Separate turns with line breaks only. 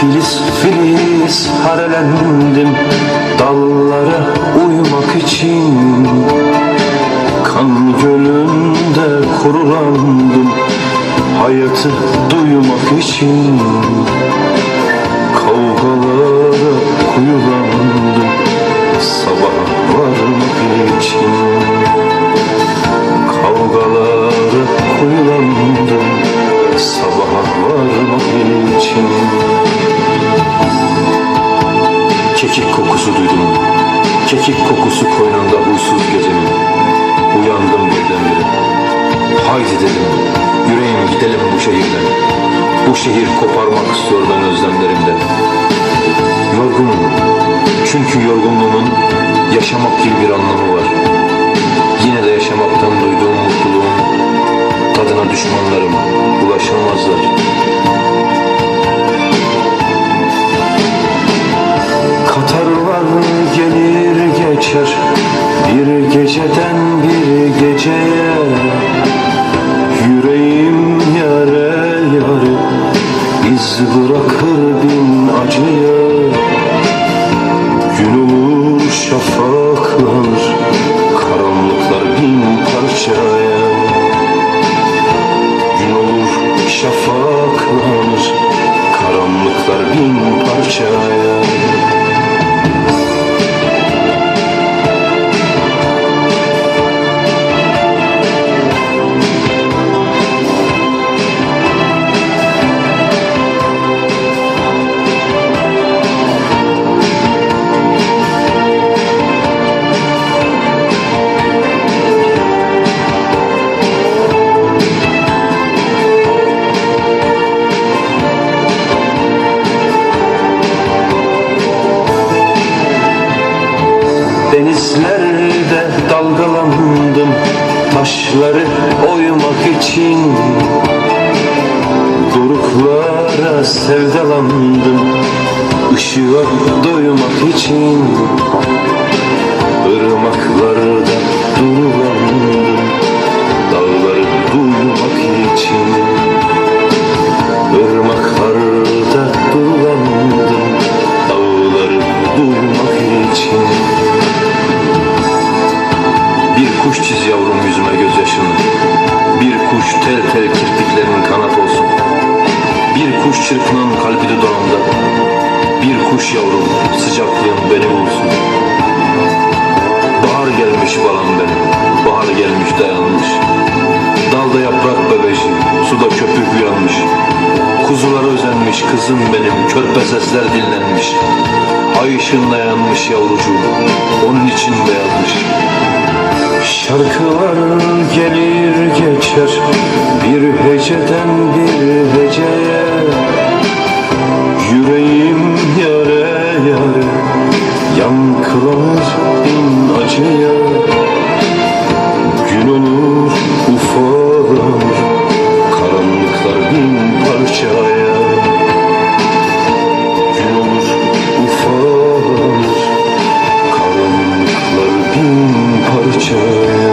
Filiz filiz harelendim Dallara uyumak için. Kan gölünde kurulandım Hayatı duymak için Kavgalara kuyulandım. Sabah varmak için Kavgalara kuyulandım. Sabaha varmak için. Kekik kokusu duydum. Kekik kokusu koynunda huysuz gecenin. Uyandım birdenbire Haydi dedim Yüreğim gidelim bu şehirden. Bu şehir koparmak istiyor ben özlemlerimden. Yorgunum Çünkü yorgunluğumun Yaşamak gibi bir anlamı var. Yine de yaşamaktan duyduğum mutluluğun Tadına düşmanlarım ulaşamazlar iz bırakır bin acıya. Gün olur şafaklanır Karanlıklar bin parçaya. Gün olur şafaklanır Karanlıklar bin parçaya Denizlerde dalgalandım Taşları oymak için. Doruklara sevdalandım Işığa doymak için çırpınan kalbi dudağımda Bir kuş yavrum sıcaklığın beni bulsun Bahar gelmiş balam benim Bahar gelmiş dayanmış. Dalda yaprak bebeşi Suda köpük uyanmış. Kuzular özenmiş kızım benim Körpe sesler dinlenmiş. Ay ışığında yanmış yavrucuğum Onun için beyazmış. Şarkılar gelir geçer Bir heceden bir heceye Kılavuzun acıya Gün olur ufalanır Karanlıklar bin parçaya. Gün olur ufalanır Karanlıklar bin parçaya.